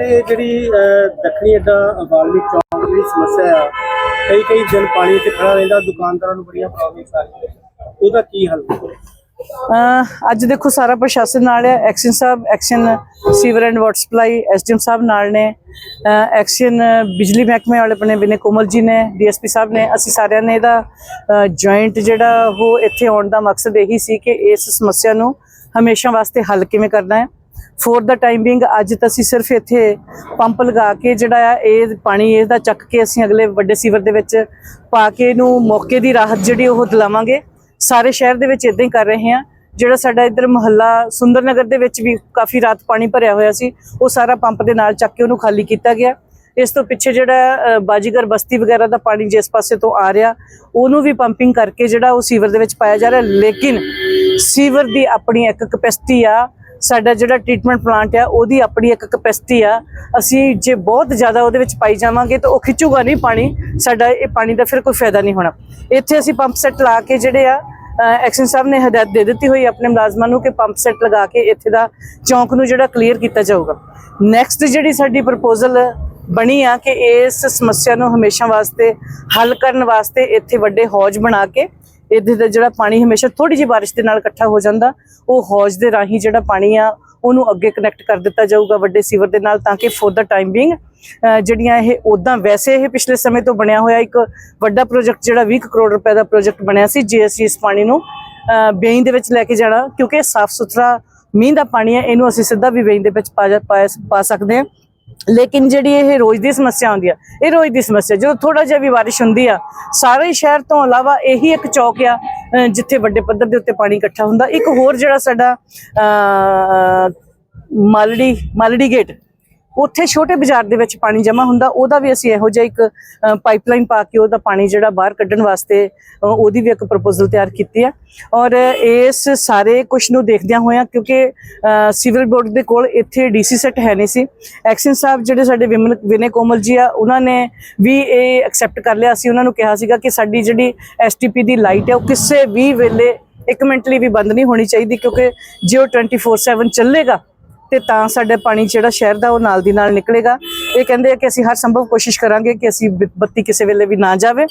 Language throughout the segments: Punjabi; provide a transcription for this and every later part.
ਇਹ ਜਿਹੜੀ ਦੱਖਣੀ ਅੱਡਾ ਵਾਲਮੀ ਚੌਂਕ ਦੀ ਸਮੱਸਿਆ ਆ, ਕਈ ਕਈ ਦਿਨ ਪਾਣੀ ਇੱਥੇ ਖੜਾ ਰਹਿੰਦਾ, ਦੁਕਾਨਦਾਰਾਂ ਨੂੰ ਬੜੀਆਂ ਪ੍ਰੋਬਲਮਸ ਆ ਰਹੀਆਂ ਉਹਦਾ ਕੀ ਹੱਲ ਅੱਜ ਦੇਖੋ ਸਾਰਾ ਪ੍ਰਸ਼ਾਸਨ ਨਾਲ ਹੈ action Sahib action sewer and water supply SDM ਸਾਹਿਬ ਨਾਲ ਨੇ। ਐਕਸ਼ਨ ਬਿਜਲੀ ਮਹਿਕਮੇ ਵਾਲੇ ਆਪਣੇ ਬਿਨੇ ਕੋਮਲ ਜੀ ਨੇ ਡੀਐਸਪੀ ਸਾਹਿਬ ਨੇ। ਅਸੀਂ ਸਾਰਿਆਂ ਨੇ ਇਹਦਾ ਜੁਆਇੰਟ ਜਿਹੜਾ ਉਹ ਇੱਥੇ ਆਉਣ ਦਾ ਮਕਸਦ ਇਹੀ ਸੀ ਕਿ ਇਸ ਸਮੱਸਿਆ ਨੂੰ ਹਮੇਸ਼ਾ ਵਾਸਤੇ ਹੱਲ ਕਿਵੇਂ ਕਰਨਾ ਹੈ। ਫੋਰ ਦਾ ਟਾਈਮ ਬਿੰਗ ਅੱਜ ਤਾਂ ਅਸੀਂ ਸਿਰਫ ਇੱਥੇ ਪੰਪ ਲਗਾ ਕੇ ਜਿਹੜਾ ਆ, ਇਹ ਪਾਣੀ ਇਹਦਾ ਚੱਕ ਕੇ ਅਸੀਂ ਅਗਲੇ ਵੱਡੇ ਸੀਵਰ ਦੇ ਵਿੱਚ ਪਾ ਕੇ ਇਹਨੂੰ ਮੌਕੇ ਦੀ ਰਾਹਤ ਜਿਹੜੀ ਉਹ ਦਿਲਾਵਾਂਗੇ। ਸਾਰੇ ਸ਼ਹਿਰ ਦੇ ਵਿੱਚ ਇਦਾਂ ਹੀ ਕਰ ਰਹੇ ਹਾਂ। ਜਿਹੜਾ ਸਾਡਾ ਇੱਧਰ ਮੁਹੱਲਾ ਸੁੰਦਰ ਨਗਰ ਦੇ ਵਿੱਚ ਵੀ ਕਾਫੀ ਰਾਤ ਪਾਣੀ ਭਰਿਆ ਹੋਇਆ ਸੀ, ਉਹ ਸਾਰਾ ਪੰਪ ਦੇ ਨਾਲ ਚੱਕ ਕੇ ਉਹਨੂੰ ਖਾਲੀ ਕੀਤਾ ਗਿਆ। ਇਸ ਤੋਂ ਪਿੱਛੇ ਜਿਹੜਾ ਬਾਜੀਗਰ ਬਸਤੀ ਵਗੈਰਾ ਦਾ ਪਾਣੀ ਜਿਸ ਪਾਸੇ ਤੋਂ ਆ ਰਿਹਾ, ਉਹਨੂੰ ਵੀ ਪੰਪਿੰਗ ਕਰਕੇ ਜਿਹੜਾ ਉਹ ਸੀਵਰ ਦੇ ਵਿੱਚ ਪਾਇਆ ਜਾ ਰਿਹਾ। ਲੇਕਿਨ ਸੀਵਰ ਦੀ ਆਪਣੀ ਇੱਕ ਕਪੈਸਿਟੀ ਆ ਸਾਡਾ ਜਿਹੜਾ ਟ੍ਰੀਟਮੈਂਟ ਪਲਾਂਟ ਆ, ਉਹਦੀ ਆਪਣੀ ਇੱਕ ਕਪੈਸਿਟੀ ਆ। ਅਸੀਂ ਜੇ ਬਹੁਤ ਜ਼ਿਆਦਾ ਉਹਦੇ ਵਿੱਚ ਪਾਈ ਜਾਵਾਂਗੇ ਤਾਂ ਉਹ ਖਿੱਚੂਗਾ ਨਹੀਂ ਪਾਣੀ। ਸਾਡਾ ਇਹ ਪਾਣੀ ਦਾ ਫਿਰ ਕੋਈ ਫਾਇਦਾ ਨਹੀਂ ਹੋਣਾ। ਇੱਥੇ ਅਸੀਂ ਪੰਪ ਸੈੱਟ ਲਾ ਕੇ ਜਿਹੜੇ ਆ ਐਕਸ਼ਨ ਸਾਹਿਬ ਨੇ ਹਦਾਇਤ ਦੇ ਦਿੱਤੀ ਹੋਈ ਆਪਣੇ ਮੁਲਾਜ਼ਮਾਂ ਨੂੰ ਕਿ ਪੰਪ ਸੈੱਟ ਲਗਾ ਕੇ ਇੱਥੇ ਦਾ ਚੌਂਕ ਨੂੰ ਜਿਹੜਾ ਕਲੀਅਰ ਕੀਤਾ ਜਾਊਗਾ। ਨੈਕਸਟ ਜਿਹੜੀ ਸਾਡੀ ਪ੍ਰਪੋਜ਼ਲ ਬਣੀ ਆ ਕਿ ਇਸ ਸਮੱਸਿਆ ਨੂੰ ਹਮੇਸ਼ਾ ਵਾਸਤੇ ਹੱਲ ਕਰਨ ਵਾਸਤੇ ਇੱਥੇ ਵੱਡੇ ਹੌਜ ਬਣਾ ਕੇ ਇਹਦੇ ਦਾ ਜਿਹੜਾ ਪਾਣੀ ਹਮੇਸ਼ਾ ਥੋੜੀ ਜਿਹੀ ਬਾਰਿਸ਼ ਦੇ ਨਾਲ ਇਕੱਠਾ ਹੋ ਜਾਂਦਾ, ਉਹ ਹੌਜ ਦੇ ਰਾਹੀਂ ਜਿਹੜਾ ਪਾਣੀ ਆ, ਉਹਨੂੰ ਅੱਗੇ ਕਨੈਕਟ ਕਰ ਦਿੱਤਾ ਜਾਊਗਾ ਵੱਡੇ ਸੀਵਰ ਦੇ ਨਾਲ ਤਾਂ ਕਿ ਫੋਰ ਦਾ ਟਾਈਮ ਬਿੰਗ ਜਿਹੜੀਆਂ ਇਹ ਉਦਾਂ ਵੈਸੇ ਇਹ ਪਿਛਲੇ ਸਮੇਂ ਤੋਂ ਬਣਿਆ ਹੋਇਆ ਇੱਕ ਵੱਡਾ ਪ੍ਰੋਜੈਕਟ ਜਿਹੜਾ 20 ਕੁ ਕਰੋੜ ਰੁਪਏ ਦਾ ਪ੍ਰੋਜੈਕਟ ਬਣਿਆ ਸੀ, ਜੇ ਅਸੀਂ ਇਸ ਪਾਣੀ ਨੂੰ ਬੇਈ ਦੇ ਵਿੱਚ ਲੈ ਕੇ ਜਾਣਾ, ਕਿਉਂਕਿ ਸਾਫ਼ ਸੁਥਰਾ ਮੀਂਹ ਦਾ ਪਾਣੀ ਹੈ ਇਹਨੂੰ ਅਸੀਂ ਸਿੱਧਾ ਵੀ ਵੇਈਂ ਦੇ ਵਿੱਚ ਪਾ ਜਾ- ਪਾ ਪਾ ਸਕਦੇ ਹਾਂ। ਲੇਕਿਨ ਜਿਹੜੀ ਇਹ ਰੋਜ਼ ਦੀ ਸਮੱਸਿਆ ਆਉਂਦੀ ਆ, ਇਹ ਰੋਜ਼ ਦੀ ਸਮੱਸਿਆ, ਜਦੋਂ ਥੋੜਾ ਜਿਹਾ ਵੀ ਬਾਰਿਸ਼ ਹੁੰਦੀ ਆ, ਸਾਰੇ ਸ਼ਹਿਰ ਤੋਂ ਇਲਾਵਾ ਇਹੀ ਇੱਕ ਚੌਕ ਆ ਜਿੱਥੇ ਵੱਡੇ ਪੱਧਰ ਦੇ ਉੱਤੇ ਪਾਣੀ ਇਕੱਠਾ ਹੁੰਦਾ। ਇੱਕ ਹੋਰ ਜਿਹੜਾ ਸਾਡਾ ਮਾਲੜੀ ਮਾਲੜੀ ਗੇਟ ਉੱਥੇ ਛੋਟੇ ਬਾਜ਼ਾਰ ਦੇ ਵਿੱਚ ਪਾਣੀ ਜਮ੍ਹਾਂ ਹੁੰਦਾ, ਉਹਦਾ ਵੀ ਅਸੀਂ ਇਹੋ ਜਿਹਾ ਇੱਕ ਪਾਈਪਲਾਈਨ ਪਾ ਕੇ ਉਹਦਾ ਪਾਣੀ ਜਿਹੜਾ ਬਾਹਰ ਕੱਢਣ ਵਾਸਤੇ ਉਹਦੀ ਵੀ ਇੱਕ ਪ੍ਰਪੋਜ਼ਲ ਤਿਆਰ ਕੀਤੀ ਹੈ ਔਰ ਇਸ ਸਾਰੇ ਕੁਝ ਨੂੰ ਦੇਖਦਿਆਂ ਹੋਇਆਂ, ਕਿਉਂਕਿ ਸਿਵਲ ਬੋਰਡ ਦੇ ਕੋਲ ਇੱਥੇ ਡੀਸੀ ਸੈਟ ਹੈ ਨਹੀਂ ਸੀ। ਐਕਸ਼ਨ ਸਾਹਿਬ ਜਿਹੜੇ ਸਾਡੇ ਵਿਮਨ ਵਿਨੇ ਕੋਮਲ ਜੀ ਆ, ਉਹਨਾਂ ਨੇ ਵੀ ਇਹ ਐਕਸੈਪਟ ਕਰ ਲਿਆ। ਅਸੀਂ ਉਹਨਾਂ ਨੂੰ ਕਿਹਾ ਸੀਗਾ ਕਿ ਸਾਡੀ ਜਿਹੜੀ ਐਸਟੀਪੀ ਦੀ ਲਾਈਟ ਹੈ ਉਹ ਕਿਸੇ ਵੀ ਵੇਲੇ ਇੱਕ ਮਿੰਟ ਲਈ ਵੀ ਬੰਦ ਨਹੀਂ ਹੋਣੀ ਚਾਹੀਦੀ, ਕਿਉਂਕਿ ਜੇ ਉਹ 24/7 ਚੱਲੇਗਾ ਤੇ ਤਾਂ ਸਾਡੇ ਪਾਣੀ ਜਿਹੜਾ ਸ਼ਹਿਰ ਦਾ ਉਹ ਨਾਲ ਦੀ ਨਾਲ ਨਿਕਲੇਗਾ। ਇਹ ਕਹਿੰਦੇ ਆ ਕਿ ਅਸੀਂ ਹਰ ਸੰਭਵ ਕੋਸ਼ਿਸ਼ ਕਰਾਂਗੇ ਕਿ ਅਸੀਂ ਬ- ਬੱਤੀ ਕਿਸੇ ਵੇਲੇ ਵੀ ਨਾ ਜਾਵੇ।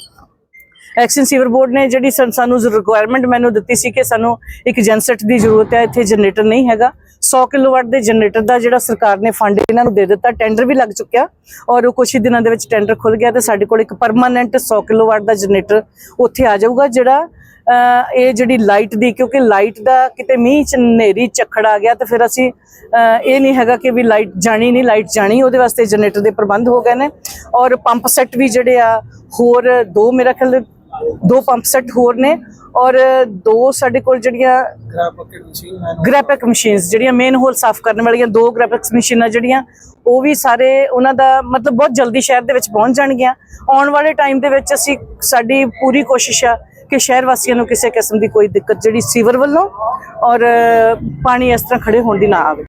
ਐਕਸ਼ਨ ਸੀਵਰ ਬੋਰਡ ਨੇ ਜਿਹੜੀ ਸਨ- ਸਾਨੂੰ ਰਿਕੁਆਇਰਮੈਂਟ ਮੈਨੂੰ ਦਿੱਤੀ ਸੀ ਕਿ ਸਾਨੂੰ ਇੱਕ ਜਨਸੈਟ ਦੀ ਜ਼ਰੂਰਤ ਹੈ। ਇੱਥੇ ਜਨਰੇਟਰ ਨਹੀਂ ਹੈਗਾ। 100 ਕਿਲੋਵਾਟ ਦੇ ਜਨਰੇਟਰ ਦਾ ਜਿਹੜਾ ਸਰਕਾਰ ਨੇ ਫੰਡ ਇਹਨਾਂ ਨੂੰ ਦੇ ਦਿੱਤਾ। ਟੈਂਡਰ ਵੀ ਲੱਗ ਚੁੱਕਿਆ। ਔਰ ਉਹ ਕੁਝ ਹੀ ਦਿਨਾਂ ਦੇ ਵਿੱਚ ਟੈਂਡਰ ਖੁੱਲ ਗਿਆ ਤੇ ਸਾਡੇ ਕੋਲ ਇੱਕ ਪਰਮਾਨੈਂਟ 100 ਕਿਲੋਵਾਟ ਦਾ ਜਨਰੇਟਰ ਉੱਥੇ ਆ ਜਾਊਗਾ, ਜਿਹੜਾ ਇਹ ਜਿਹੜੀ ਲਾਈਟ ਦੀ ਕਿਉਂਕਿ ਲਾਈਟ ਦਾ ਕਿਤੇ ਮੀਂਹ ਚ ਹਨੇਰੀ ਝੱਖੜ ਆ ਗਿਆ ਤੇ ਫਿਰ ਅਸੀਂ ਇਹ ਨਹੀਂ ਹੈਗਾ ਕਿ ਵੀ ਲਾਈਟ ਜਾਣੀ ਨਹੀਂ ਲਾਈਟ ਜਾਣੀ ਉਹਦੇ ਵਾਸਤੇ ਜਨਰੇਟਰ ਦੇ ਪ੍ਰਬੰਧ ਹੋ ਗਏ ਨੇ। ਔਰ ਪੰਪ ਸੈੱਟ ਵੀ ਜਿਹੜੇ ਆ ਹੋਰ ਦੋ ਮੇਰਾ ਖਿਆਲ ਦੋ ਪੰਪ ਸੈੱਟ ਹੋਰ ਨੇ। ਔਰ ਦੋ ਸਾਡੇ ਕੋਲ ਜਿਹੜੀਆਂ ਗ੍ਰੈਪਿਕ ਮਸ਼ੀਨਸ ਜਿਹੜੀਆਂ ਮੇਨ ਹੋਲ ਸਾਫ਼ ਕਰਨ ਵਾਲੀਆਂ ਦੋ ਗ੍ਰੈਪਿਕਸ ਮਸ਼ੀਨਾਂ ਜਿਹੜੀਆਂ ਉਹ ਵੀ ਸਾਰੇ ਉਹਨਾਂ ਦਾ ਮਤਲਬ ਬਹੁਤ ਜਲਦੀ ਸ਼ਹਿਰ ਦੇ ਵਿੱਚ ਪਹੁੰਚ ਜਾਣਗੀਆਂ। ਆਉਣ ਵਾਲੇ ਟਾਈਮ ਦੇ ਵਿੱਚ ਅਸੀਂ ਸਾਡੀ ਪੂਰੀ ਕੋਸ਼ਿਸ਼ ਆ ਕਿ ਸ਼ਹਿਰ ਵਾਸੀਆਂ ਨੂੰ ਕਿਸੇ ਕਿਸਮ ਦੀ ਕੋਈ ਦਿੱਕਤ ਜਿਹੜੀ ਸੀਵਰ ਵੱਲੋਂ ਔਰ ਪਾਣੀ ਇਸ ਤਰ੍ਹਾਂ ਖੜੇ ਹੋਣ ਦੀ ਨਾ ਆਵੇ।